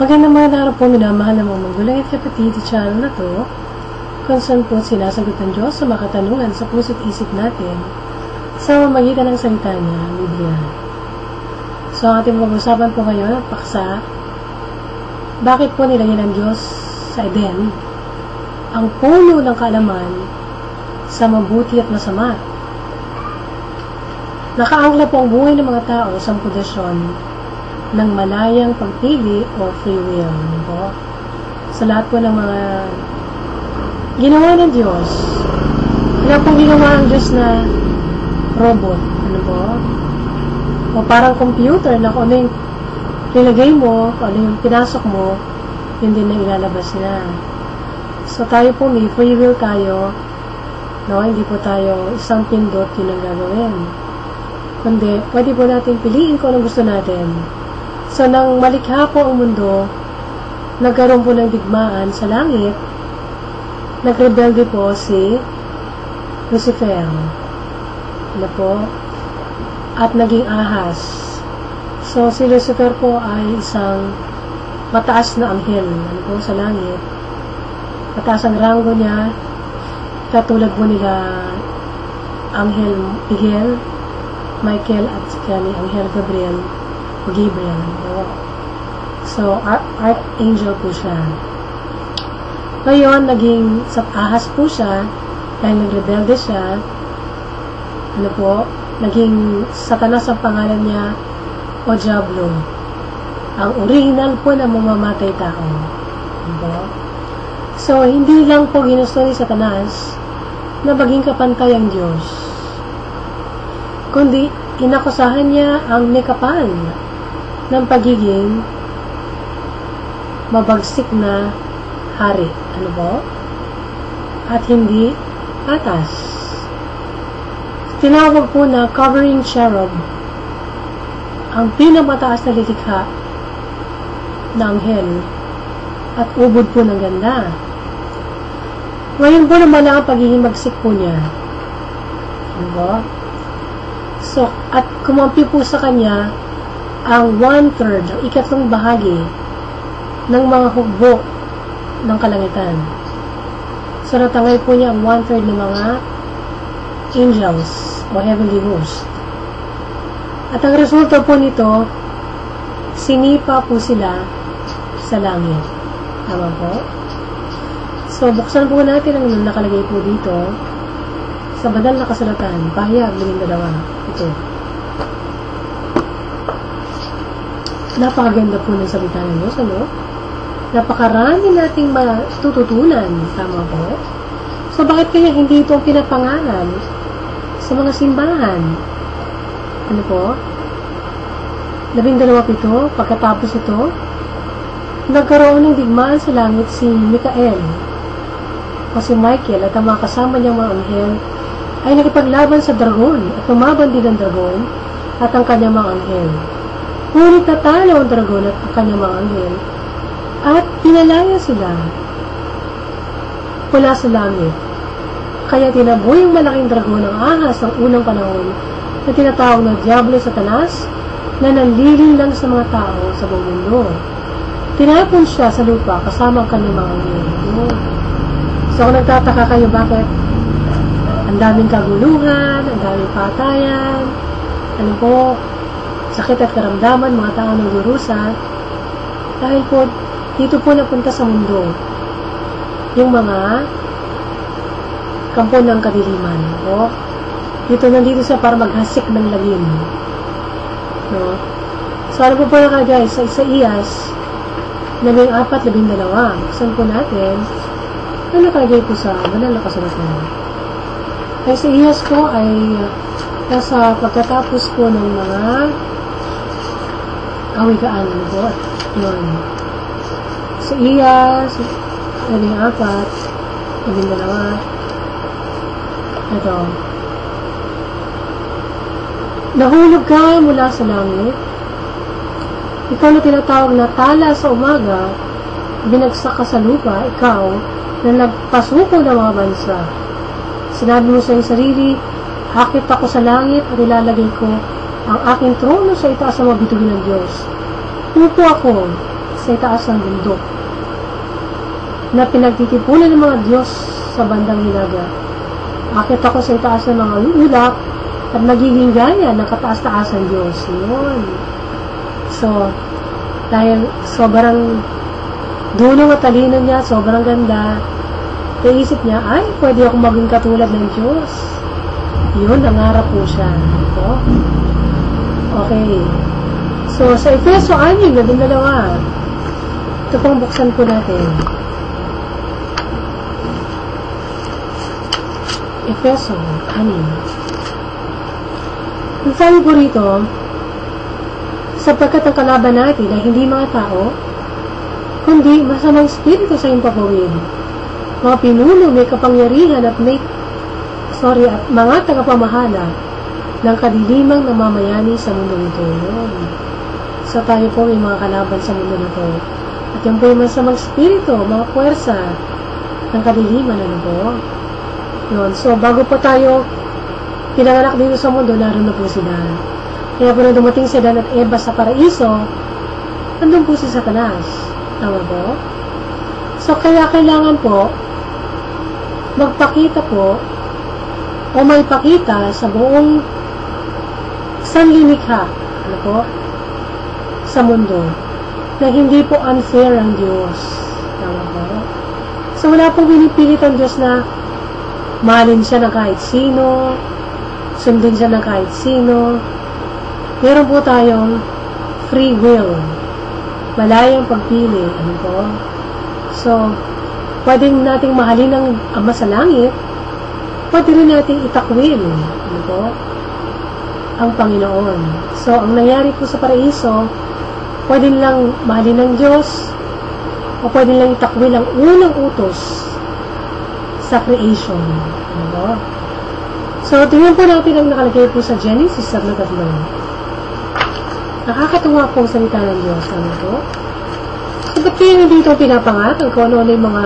Magandang mga araw po minamahal ng mga magulang at kapatid sa channel na to kung saan po sinasagot ng Diyos sa mga katanungan sa puso't isip natin sa mamagitan ng salita niya, ang Biblia. So, ang ating pag-usapan po ngayon at paksa, bakit po nilagyan ng Diyos sa Eden ang puno ng kaalaman sa mabuti at masama? Nakaangla po ang buhay ng mga tao sa pundasyon ng malayang pagpili o free will. Ano po? Sa lahat po ng mga ginawa ng Diyos, wala pong ginawa ang Diyos na robot. Ano po? O parang computer na kung ano yung nilagay mo, kung ano yung pinasok mo, yun din na ilalabas niya. So tayo po may free will tayo, no? Hindi po tayo isang pindot yun ang gagawin. Kundi, pwede po natin piliin kung anong gusto natin. So, nang malikha po ang mundo, nagkaroon po ng digmaan sa langit, nagrebelde po si Lucifer. Ano po? At naging ahas. So, si Lucifer po ay isang mataas na anghel. Ano po? Sa langit. Mataas ang rango niya. Katulad po nila Anghel Miguel, Michael at kani Anghel Gabriel Gabriel. So, Ar Archangel po siya. Ngayon, naging sa ahas po siya dahil nagrebelde siya. Ano po? Naging satanas ang pangalan niya o Diablo. Ang original po na mamamatay tao. Po? So, hindi lang po ginusto ni Satanas na maging kapantay ang Diyos. Kundi, inakusahan niya ang nekapal ng pagiging mabagsik na hari. Ano po? At hindi patas. Tinawag po na covering cherub ang pinamataas na lilikha na anghel at ubod po ng ganda. Ngayon po naman ang pagiging magsik po niya. Ano po? So, at kumampi po sa kanya ang one-third, ang ikatlong bahagi ng mga hugbo ng kalangitan. So, natangay po niya ang one-third ng mga angels o heavenly host. At ang resulta po nito, sinipa po sila sa langit. Tama po? So, buksan po natin ang nakalagay po dito sa badal na kasulatan, pahayag, luming dalawa. Ito. Napakaganda po ng salita ng Diyos, ano? Napakarami nating matututunan. Tama po? So, bakit kaya hindi ito ang pinapangalan sa mga simbahan? Ano po? Labing dalawa pito, pagkatapos ito, nagkaroon ng digmaan sa langit si Mikael o si Michael at ang mga kasama niyang mga anghel ay nakipaglaban sa dragon at lumaban din ang dragon at ang kanyang mga anghel. Ngunit natalo ang dragon at ang kanyang mga anghel at pinalaya sila mula sa langit. Kaya tinaboy ang malaking dragon ng ahas ng unang panahon na tinatawag na Diablo Satanas na nanliling lang sa mga tao sa buong mundo. Tinapon siya sa lupa kasama ang kanyang mga anghel. So kung nagtataka kayo bakit ang daming kaguluhan, ang daming patayan, ano po, sakit at karamdaman, mga tao ng durusa, dahil po, dito po napunta sa mundo yung mga kampo ng kadiliman. No? Dito nandito siya para maghasik ng lagim. No? So, ano po po na guys, sa Isaías, labing apat, labing dalawa. Buksan po natin, ano nakalagay po sa banal na kasulatan? Sa iyas po ay nasa pagkatapos po ng mga kawikaan ano po. Yun. Sa iyas, labing apat, labing dalawa. Ito. Nahulog ka mula sa langit. Ikaw na tinatawag na tala sa umaga, binagsak ka sa lupa, ikaw, na nagpasuko ng mga bansa. Sinabi mo sa iyong sarili, Hakit ako sa langit at ilalagay ko ang aking trono sa itaas ng mga bituin ng Diyos. Upo ako sa itaas ng bundok na pinagtitipunan ng mga Diyos sa bandang hilaga. Akit ako sa itaas ng mga ulap at magiging gaya ng kataas-taas ng Diyos. Yun. So, dahil sobrang dulo at talino niya, sobrang ganda, naisip niya, ay, pwede ako maging katulad ng Diyos. Yun, nangarap po siya. Ito. Okay. So, sa Efeso 6, labing dalawa. Ito pong buksan po natin. Efeso 6. Ang sabi po rito, sapagkat ang kalaban natin ay hindi mga tao, kundi masamang spirito sa iyong papawid. Mga pinuno may kapangyarihan at may sorry, at mga tagapamahala ng kadilimang namamayani sa mundo ito. Yun. So tayo po may mga kalaban sa mundo na to. At yan po yung masamang spirito, mga puwersa ng kadiliman, ano po? Yun. So, bago po tayo pinanganak dito sa mundo, naroon na po sila. Kaya po na dumating si Dan at Eva sa paraiso, nandun po si Satanas. Tama po? So, kaya kailangan po, magpakita po, o may pakita sa buong sanlilikha, ano po, sa mundo, na hindi po unfair ang Diyos. Tama po? So, wala pong pinipilit ang Diyos na mahalin siya ng kahit sino, sundin siya ng kahit sino, meron po tayong free will. Malayang pagpili. Ano po? So, pwedeng nating mahalin ng Ama sa Langit, pwede rin nating itakwil. Ano po? Ang Panginoon. So, ang nangyari po sa paraiso, pwede lang mahalin ng Diyos, o pwede lang itakwil ang unang utos sa creation. Ano po? So, tingnan po natin ang nakalagay po sa Genesis sa tatlo. Nakakatuwa po ang salita ng Diyos. Ano po? So, ba't kaya hindi ito pinapangat? Kung ano yung mga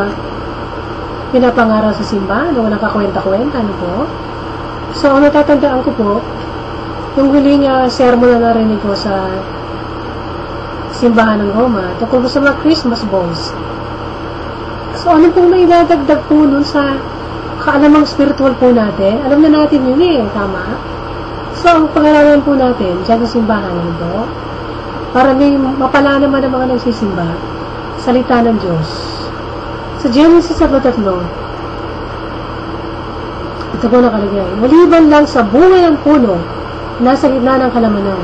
pinapangaral sa simbahan o walang kakwenta-kwenta, ano po? So, ang natatandaan ko po, yung huling uh, sermon na narinig ko sa simbahan ng Roma, tungkol po sa mga Christmas balls. So, ano pong may dadagdag po nun sa kaalamang spiritual po natin? Alam na natin yun eh, tama? So, ang pangalaman po natin, dyan sa simbahan, ano po? Para may mapala naman ang mga nagsisimba, salita ng Diyos. Sa Genesis sa tatlo, ito po nakalagay, maliban lang sa bunga ng puno, nasa gitna ng kalamanan.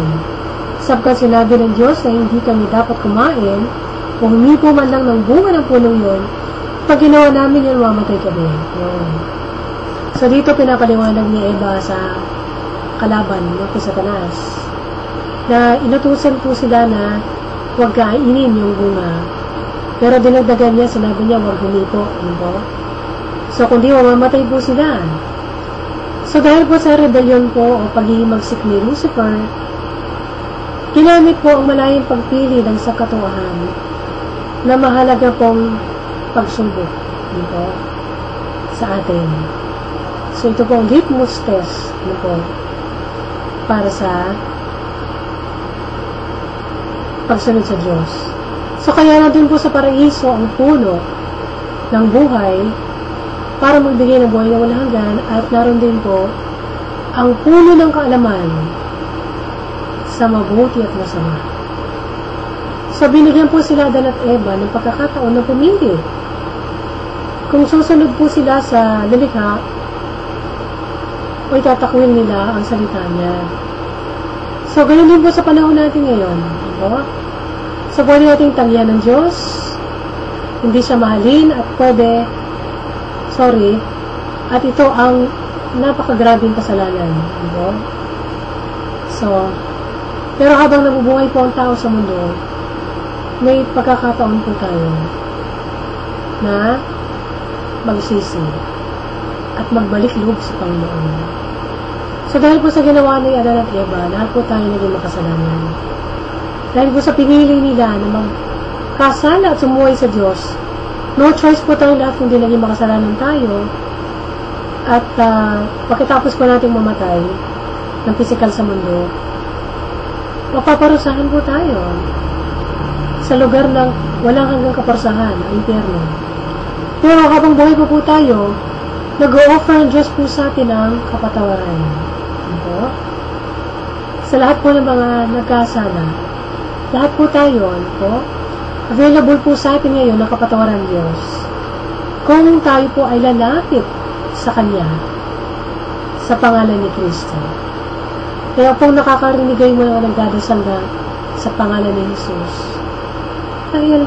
Sabkat sinabi ng Diyos na hindi kami dapat kumain, kung humipo man lang ng bunga ng punong yun, pag ginawa namin yun, mamatay kami. Yun. So, dito pinapaliwanag ni Eva sa kalaban no, kay Satanas na inutusan po sila na huwag kainin yung bunga. Pero dinagdagan niya, sinabi niya, huwag humipo. Ano po? So, kundi mamamatay po sila. So, dahil po sa rebellion po o paghihimagsik ni Lucifer, ginamit po ang malayang pagpili ng sakatuahan na mahalaga pong pagsubok ano po, sa atin. So, ito po ang litmus test po, para sa pagsunod sa Diyos. So, kaya na din po sa paraiso ang puno ng buhay para magbigay ng buhay na walang hanggan at naroon din po ang puno ng kaalaman sa mabuti at masama. So, binigyan po sila Adan at Eva ng pagkakataon na pumili. Kung susunod po sila sa lilikha, o itatakwil nila ang salita niya. So, ganun din po sa panahon natin ngayon. Diba? So, pwede nating tangyan ng Diyos, hindi siya mahalin, at pwede, sorry, at ito ang napakagrabing kasalanan. Diba? So, pero habang nabubuhay po ang tao sa mundo, may pagkakataon po tayo na magsisi at magbalik loob sa Panginoon. So dahil po sa ginawa ni Adan at Eva, lahat po tayo naging makasalanan. Dahil po sa pinili nila na magkasala at sumuhay sa Diyos, no choice po tayo lahat kundi naging makasalanan tayo. At uh, pagkatapos po natin mamatay ng physical sa mundo, mapaparusahan po tayo. sa lugar ng walang hanggang kaparsahan, ang impyerno. Pero habang buhay pa po tayo, nag-o-offer ang Diyos po sa atin ng kapatawaran. Ano po? Sa lahat po ng mga nagkasala, lahat po tayo, ano po? Available po sa atin ngayon ng kapatawaran ng Diyos. Kung tayo po ay lalapit sa Kanya, sa pangalan ni Kristo. Kaya kung nakakarinig kayo mo na nagdadasal na sa pangalan ni Jesus, dahil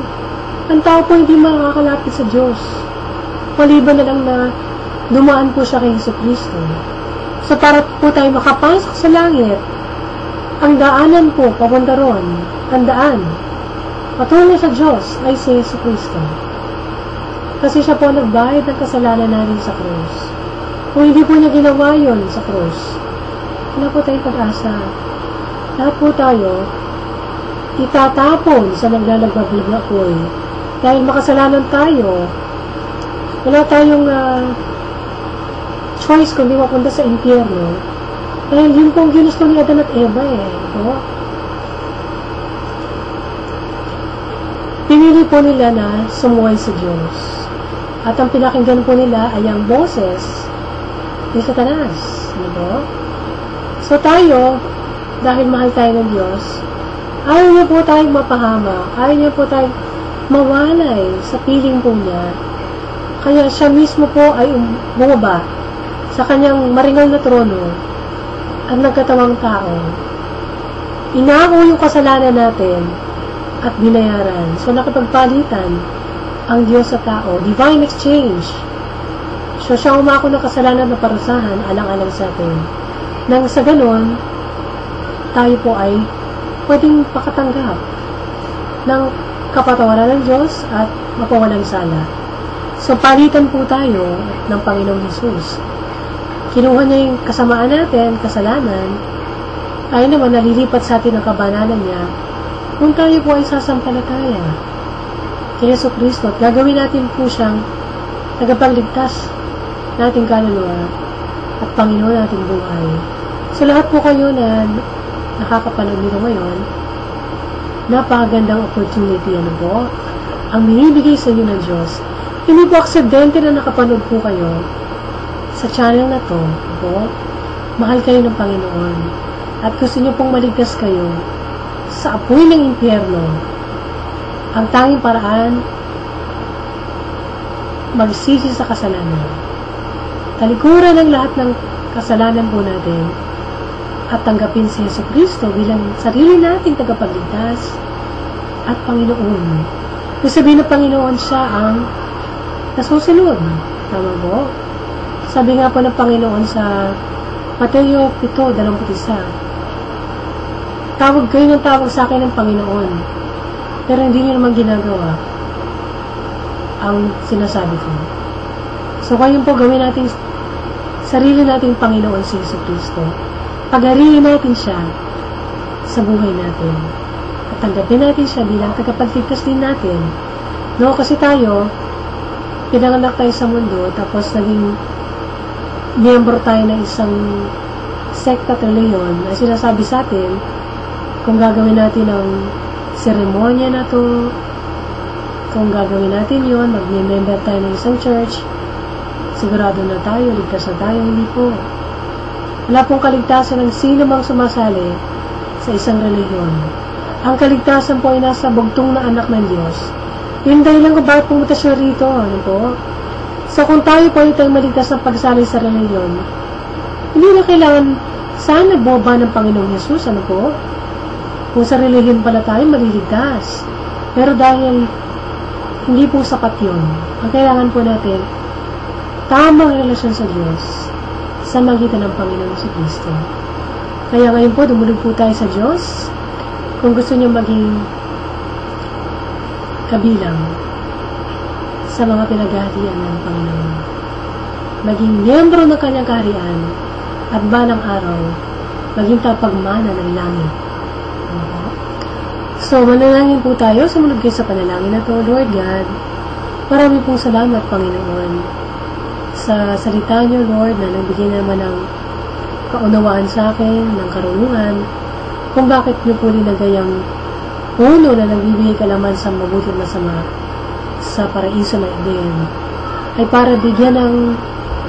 ang tao po hindi makakalapit sa Diyos. Maliban na lang na dumaan po siya kay Hesus Kristo. So para po tayo makapasok sa langit, ang daanan po papunta ron, ang daan, patungo sa Diyos ay si Hesus Kristo. Kasi siya po nagbayad ng kasalanan natin sa krus. Kung hindi po niya ginawa yun sa krus, wala po tayong pag-asa. Lahat po tayo, itatapon sa naglalagbablog na apoy. Dahil makasalanan tayo, wala tayong uh, choice kundi mapunta sa impyerno. Dahil yun pong ginusto ni Adan at Eva eh. No? Pinili po nila na sumuway sa Diyos. At ang pinakinggan po nila ay ang boses ni Satanas. Ano? So tayo, dahil mahal tayo ng Diyos, ayaw niya po tayong mapahama, ayaw niya po tayong mawalay sa piling po niya. Kaya siya mismo po ay um, bumaba sa kanyang maringal na trono at nagkatawang tao. Inako yung kasalanan natin at binayaran. So nakipagpalitan ang Diyos sa tao. Divine exchange. So siya umako ng kasalanan na parusahan alang-alang sa atin. Nang sa ganon, tayo po ay pwedeng pakatanggap ng kapatawaran ng Diyos at mapawalang sala. So, palitan po tayo ng Panginoong Yesus. Kinuha niya yung kasamaan natin, kasalanan, tayo naman nalilipat sa atin ang kabananan niya kung tayo po ay sasampalataya kay Yeso Kristo gagawin natin po siyang tagapagligtas nating kaluluwa at Panginoon nating buhay. So, lahat po kayo na nakakapanood nito ngayon, napakagandang opportunity ano po, ang binibigay sa inyo ng Diyos. Hindi po aksidente na nakapanood po kayo sa channel na to, po, mahal kayo ng Panginoon at gusto niyo pong maligtas kayo sa apoy ng impyerno. Ang tanging paraan, magsisi sa kasalanan. Talikuran ng lahat ng kasalanan po natin at tanggapin si Yeso Kristo bilang sarili nating tagapagligtas at Panginoon. Kung sabihin ng Panginoon siya ang nasusunod. Tama po? Sabi nga po ng Panginoon sa Mateo 7.21 Tawag kayo ng tawag sa akin ng Panginoon pero hindi niyo naman ginagawa ang sinasabi ko. So, ngayon po gawin natin sarili nating Panginoon si Yesu Kristo. Pag-arihin natin siya sa buhay natin. At tanggapin natin siya bilang tagapagligtas din natin. No, kasi tayo, pinanganak tayo sa mundo, tapos naging miyembro tayo ng isang sekta at reliyon na sinasabi sa atin kung gagawin natin ang seremonya na to, kung gagawin natin yon mag-member tayo ng isang church, sigurado na tayo, ligtas na tayo, hindi po. Wala pong kaligtasan ng sino mang sumasali sa isang reliyon. Ang kaligtasan po ay nasa bugtong na anak ng Diyos. Yung dahilan kung bakit pumunta siya rito, ano po? So kung tayo po ay tayong maligtas ng pagsali sa reliyon, hindi na kailangan sana boba ng Panginoong Yesus, ano po? Kung sa reliyon pala tayo maliligtas. Pero dahil hindi po sapat yun, ang kailangan po natin, tamang relasyon sa Diyos sa magitan ng Panginoon si Kristo. Kaya ngayon po, dumulog po tayo sa Diyos. Kung gusto niyo maging kabilang sa mga pinaghahatian ng Panginoon. Maging miyembro ng kanyang kaharian at balang araw, maging tapagmana ng langit. So, manalangin po tayo. Sumunod kayo sa panalangin na to, Lord God. Marami pong salamat, Panginoon, sa salita niyo, Lord, na nagbigay naman ng kaunawaan sa akin, ng karunungan, kung bakit niyo po linagay ang puno na nagbibigay kalaman sa mabuti at masama sa paraiso na Eden ay para bigyan ng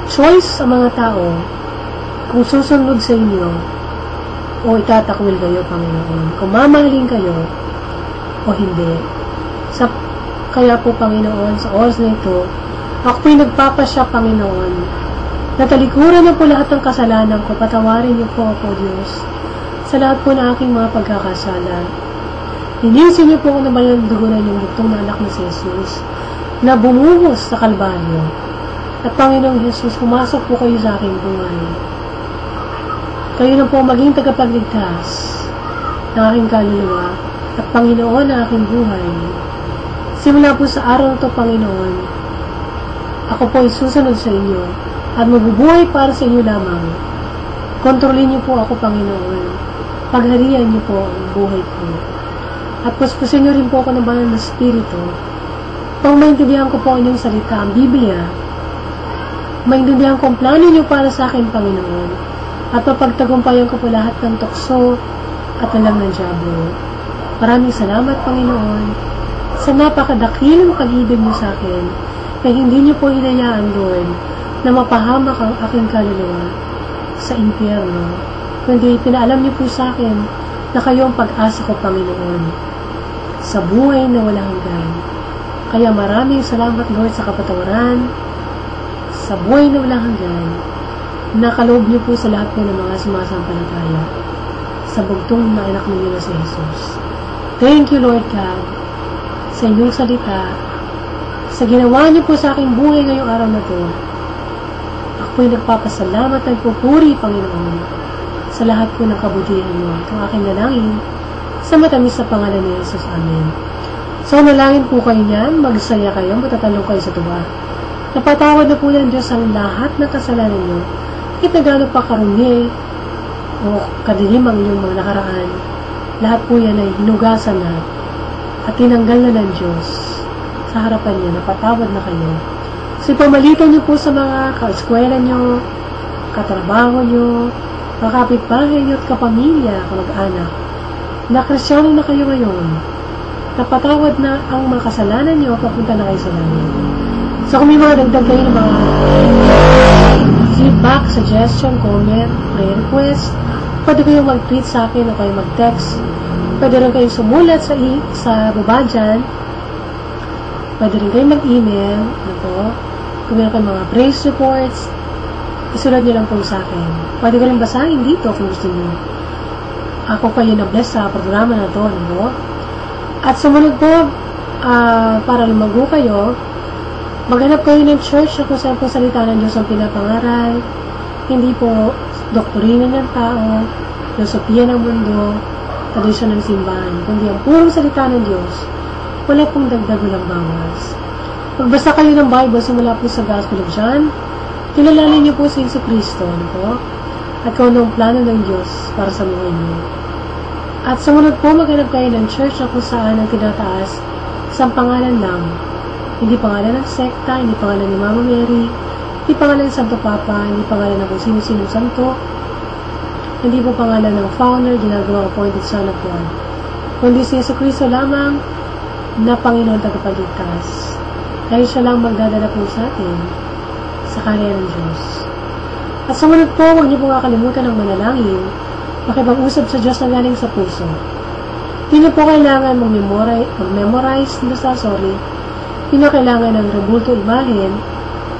choice sa mga tao kung susunod sa inyo o itatakwil kayo, Panginoon. Kung mamahalin kayo o hindi. Sa, kaya po, Panginoon, sa oras na ito, ako po'y nagpapasya, Panginoon, na talikuran na po lahat ng kasalanan ko, patawarin niyo po ako, Diyos, sa lahat po ng aking mga pagkakasala. Linisin niyo po ako na balang dugunan yung butong na anak si Jesus na bumuhos sa Kalbaryo. At Panginoong Jesus, pumasok po kayo sa aking buhay. Kayo na po maging tagapagligtas ng aking kaluluwa at Panginoon ng aking buhay. Simula po sa araw na ito, Panginoon, ako po ay susunod sa inyo at mabubuhay para sa inyo lamang. Kontrolin niyo po ako, Panginoon. Pagharian niyo po ang buhay ko. At puspusin niyo rin po ako ng banal na spirito. Pang maintindihan ko po inyong salita, ang Biblia, maintindihan ko ang plano niyo para sa akin, Panginoon at mapagtagumpayan ko po lahat ng tukso at alam ng Diablo. Maraming salamat, Panginoon, sa napakadakilang pag-ibig mo sa akin na hindi niyo po hinayaan, Lord, na mapahamak ang aking kaluluwa sa impyerno, kundi pinaalam niyo po sa akin na kayo ang pag-asa ko, Panginoon, sa buhay na walang hanggan. Kaya maraming salamat, Lord, sa kapatawaran, sa buhay na walang hanggan, Nakaloob niyo po sa lahat po ng mga sumasampalataya sa bugtong na anak ninyo na si Jesus. Thank you, Lord God, sa inyong salita, sa ginawa niyo po sa aking buhay ngayong araw na to. Ako'y nagpapasalamat at pupuri, Panginoon, sa lahat po ng kabutihan mo. Itong aking nalangin sa matamis sa pangalan ni Jesus. Amen. So, nalangin po kayo niyan, magsaya kayo, matatalong kayo sa tuwa. Napatawad na po ng Diyos ang lahat ng kasalanan niyo kahit na gano'n pa karumi o kadilim ang inyong mga nakaraan, lahat po yan ay hinugasan na at tinanggal na ng Diyos sa harapan niya, napatawad na kayo. So, pamalitan niyo po sa mga kaeskwela niyo, katrabaho niyo, kakapitbahay niyo at kapamilya, kamag-anak, na kristyano na kayo ngayon, napatawad na ang mga kasalanan niyo, papunta na kayo sa langit. So, kung may mga dagdag kayo ng mga feedback, suggestion, comment, prayer request, pwede kayong mag-tweet sa akin o kayo mag-text. Pwede rin kayong sumulat sa, sa baba dyan. Pwede rin kayong mag-email. Ano po? Kung meron kayong mga praise reports, isulat nyo lang po sa akin. Pwede ko rin basahin dito kung gusto nyo. Ako kayo na-bless sa programa na to. Ano? At sumunod po, uh, para lumago kayo, Maghanap kayo ng church na kung saan po salita ng Diyos ang pinapangaral, hindi po doktrina ng tao, filosofiya ng mundo, tradisyon ng simbahan, kundi ang purong salita ng Diyos, wala pong dagdag walang bawas. Magbasa kayo ng Bible simula po sa Gospel of John, kilalanin niyo po si Yesu Cristo, ano po? At kung anong plano ng Diyos para sa buhay niyo. At sumunod po, maghanap kayo ng church na kung saan ang tinataas sa pangalan lang hindi pangalan ng sekta, hindi pangalan ni Mama Mary, hindi pangalan ng Santo Papa, hindi pangalan ng kung sino-sino santo, hindi po pangalan ng founder, ginagawa appointed son of God. Kundi si Yeso Cristo lamang na Panginoon tagapagligtas. Dahil siya lang magdadala po sa atin sa kanya ng Diyos. At sumunod po, huwag niyo po kakalimutan ng manalangin, makipag-usap sa Diyos na galing sa puso. Hindi po kailangan mag-memorize, mag-memorize, basta sorry, Pinakailangan ng rebulto imahen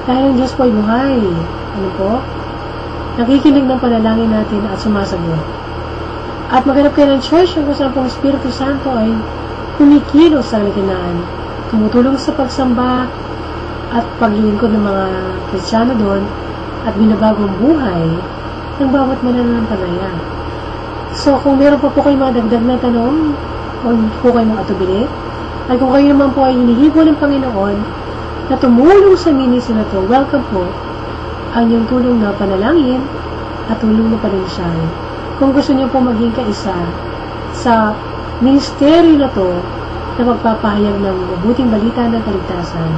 dahil ang Diyos po ay buhay. Ano po? Nakikinig ng panalangin natin at sumasagot. At maghanap kayo ng church kung saan po Espiritu Santo ay kumikilos sa likinaan, tumutulong sa pagsamba at paglilingkod ng mga Kristiyano doon at binabagong buhay ng bawat mananampalataya. So, kung meron pa po kayo mga dagdag na tanong, huwag po kayo mga atubili, ay kung kayo naman po ay hinihigo ng Panginoon na tumulong sa ministry na to, welcome po ang inyong tulong na panalangin at tulong na panansyal. Kung gusto niyo po maging kaisa sa ministeryo na to na magpapahayag ng mabuting balita ng kaligtasan.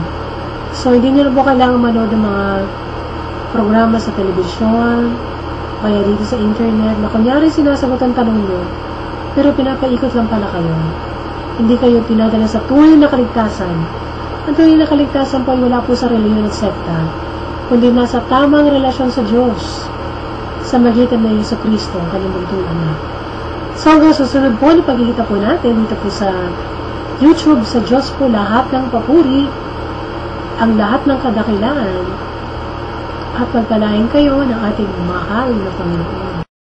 So, hindi niyo po kailangan manood ng mga programa sa telebisyon, kaya dito sa internet, na kunyari sinasagot ang tanong niyo, pero pinapaikot lang pala kayo hindi kayo pinadala sa tunay na kaligtasan. Ang tunay na kaligtasan po ay wala po sa reliyon at sekta, kundi nasa tamang relasyon sa Diyos sa magitan ng Yeso Kristo, ang kanyang bugtong na. So hanggang susunod po na pagkikita po natin dito po sa YouTube, sa Diyos po lahat ng papuri, ang lahat ng kadakilaan, at pagpalain kayo ng ating mahal na Panginoon.